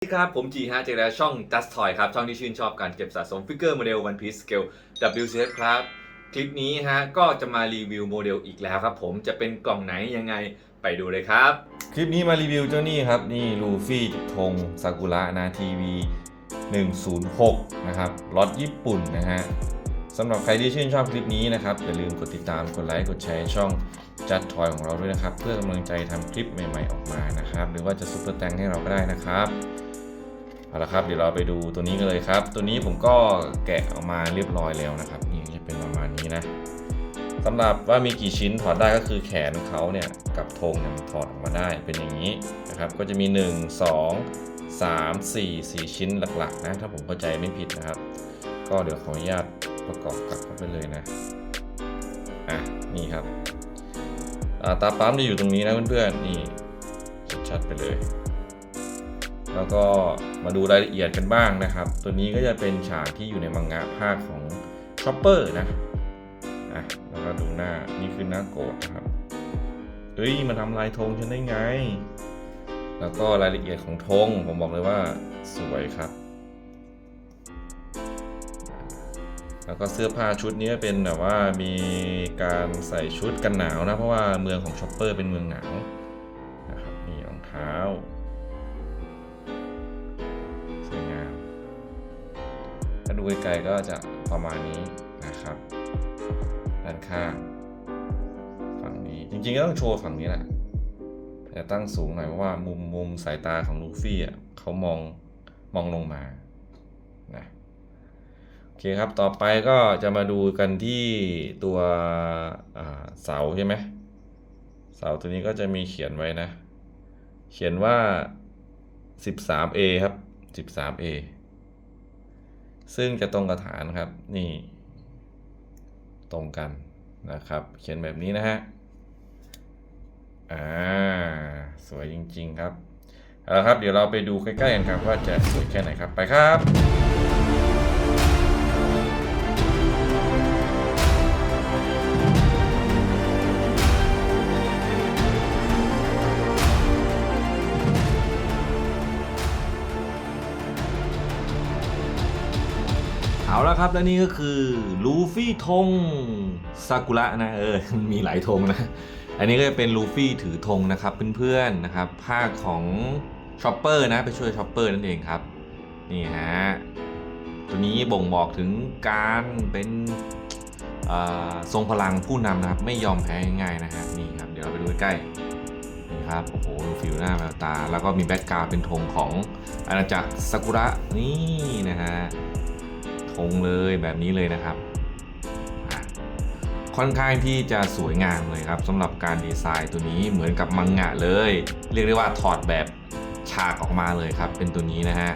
สวัสดีครับ ผมจีฮะเจอแล้วช่อง Just Toy ครับ ช่องที่ชื่นชอบการเก็บสะสมฟิกเกอร์โมเดล One Piece Scale WCS ครับ คลิปนี้ฮะก็จะมารีวิวโมเดลอีกแล้วครับผมจะเป็นกล่องไหนยังไงไปดูเลยครับ คลิปนี้มารีวิวเจ้านี่ครับ นี่ลูฟี่ธงซากุระนาทีวี106 นะครับล็อตญี่ปุ่นนะฮะสำหรับใครที่ชื่นชอบคลิปนี้นะครับ อย่าลืมกดติดตามกดไลค์กดแชร์ช่องจัดทอยของเราด้วยนะครับ เพื่อกำลังใจทำคลิปใหม่ๆออกมานะครับ หรือว่าจะซุปเปอร์แตงให้เราก็ได้นะครับ เอาละครับเดี๋ยวเราไปดูตัวนี้กันเลยครับ ตัวนี้ผมก็แกะออกมาเรียบร้อยแล้วนะครับ นี่จะเป็นประมาณนี้นะสำหรับว่ามีกี่ชิ้นถอดได้ก็คือแขนเขาเนี่ยกับธงเนี่ยถอดออกมาได้เป็นอย่างนี้นะครับ ก็จะมี 1 2 3 4 4 ชิ้นหลักๆนะถ้าผมเข้าใจไม่ผิดนะครับ ก็เดี๋ยวขออนุญาตประกอบกลับเข้าไปเลยนะอะนี่ครับตาปั๊มจะอยู่ตรงนี้นะเพื่อนๆนี่ชัดๆไปเลย แล้วก็มาดูรายละเอียดกันบ้างนะครับ ตัวนี้ก็จะเป็นฉากที่อยู่ในมังงะภาคของชอปเปอร์นะอะแล้วก็ดูหน้านี่คือหน้าโกรธนะครับเฮ้ยมันทำลายธงฉันได้ไง แล้วก็รายละเอียดของธงผมบอกเลยว่าสวยครับ แล้วก็เสื้อผ้าชุดนี้เป็นแบบว่ามีการใส่ชุดกันหนาวนะ เพราะว่าเมืองของชอปเปอร์เป็นเมืองหนาวนะครับนี่รองเท้า ดูไกลๆก็จะประมาณนี้นะครับ ด้านข้างฝั่งนี้จริงๆก็ต้องโชว์ฝั่งนี้แหละแต่ตั้งสูงหน่อยเพราะว่ามุมมุมสายตาของลูฟี่อะเขามองมองลงมานะโอเคครับต่อไปก็จะมาดูกันที่ตัวเสาใช่ไหมเสาตัวนี้ก็จะมีเขียนไว้นะ เขียนว่า 13A ครับ 13A ซึ่งจะตรงกับฐานครับ นี่ ตรงกันนะครับ เขียนแบบนี้นะฮะ อ่า สวยจริง ๆ ครับ เอาละครับ เดี๋ยวเราไปดูใกล้ ๆ กันครับ ว่าจะสวยแค่ไหนครับ ไปครับ เอาละครับและนี่ก็คือลูฟี่ธงซากุระนะเออมีหลายธงนะ อันนี้ก็จะเป็นลูฟี่ถือธงนะครับเพื่อนๆนะครับภาคของชอปเปอร์นะไปช่วยชอปเปอร์นั่นเองครับนี่ฮะตัวนี้บ่งบอกถึงการเป็นทรงพลังผู้นำนะครับไม่ยอมแพ้ง่ายๆนะฮะนี่ครับเดี๋ยวเราไปดูใกล้นี่ครับโอ้โหลูฟี่หน้าแววตา แล้วก็มีแบ็กกราวเป็นธงของอาณาจักรซากุระนี่นะฮะ งเลยแบบนี้เลยนะครับ ค่อนข้างที่จะสวยงามเลยครับสำหรับการดีไซน์ตัวนี้เหมือนกับมังงะเลย เรียกได้ว่าถอดแบบฉากออกมาเลยครับ เป็นตัวนี้นะฮะ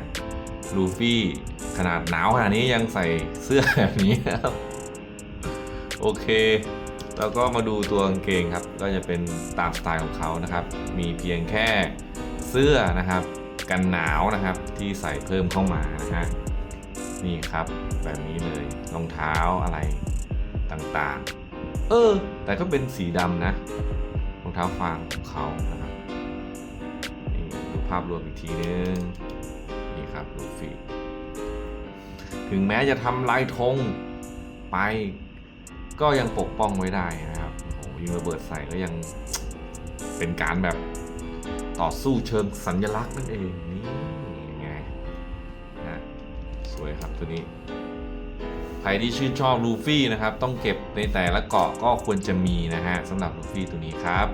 ลูฟี่ขนาดหนาวขนาดนี้ยังใส่เสื้อแบบนี้ครับโอเคแล้วก็มาดูตัวกางเกงครับ ก็จะเป็นตามสไตล์ของเขานะครับ มีเพียงแค่เสื้อนะครับ กันหนาวนะครับที่ใส่เพิ่มเข้ามานะฮะ นี่ครับ แบบนี้เลยรองเท้าอะไรต่างๆ เออ แต่ก็เป็นสีดำนะรองเท้าฟางของเขานะครับนี่ดูภาพรวมอีกทีนึงนี่ครับลูฟี่ถึงแม้จะทำลายธงไป ก็ยังปกป้องไว้ได้นะครับโอ้โหยิงระเบิดใส่ก็ยังเป็นการแบบต่อสู้เชิงสัญลักษณ์นั่นเอง สวยครับตัวนี้ ใครที่ชื่นชอบลูฟี่นะครับ ต้องเก็บในแต่ละเกาะก็ควรจะมีนะฮะสำหรับลูฟี่ตัวนี้ครับ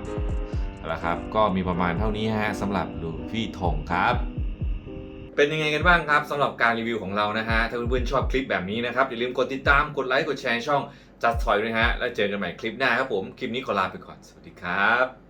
เอาละครับ ก็มีประมาณเท่านี้ฮะสำหรับลูฟี่ธงครับเป็นยังไงกันบ้างครับสำหรับการรีวิวของเรานะฮะ ถ้าเพื่อนๆชอบคลิปแบบนี้นะครับ อย่าลืมกดติดตามกดไลค์กดแชร์ช่องจัดถอยด้วยฮะ แล้วเจอกันใหม่คลิปหน้าครับผม คลิปนี้ขอลาไปก่อน สวัสดีครับ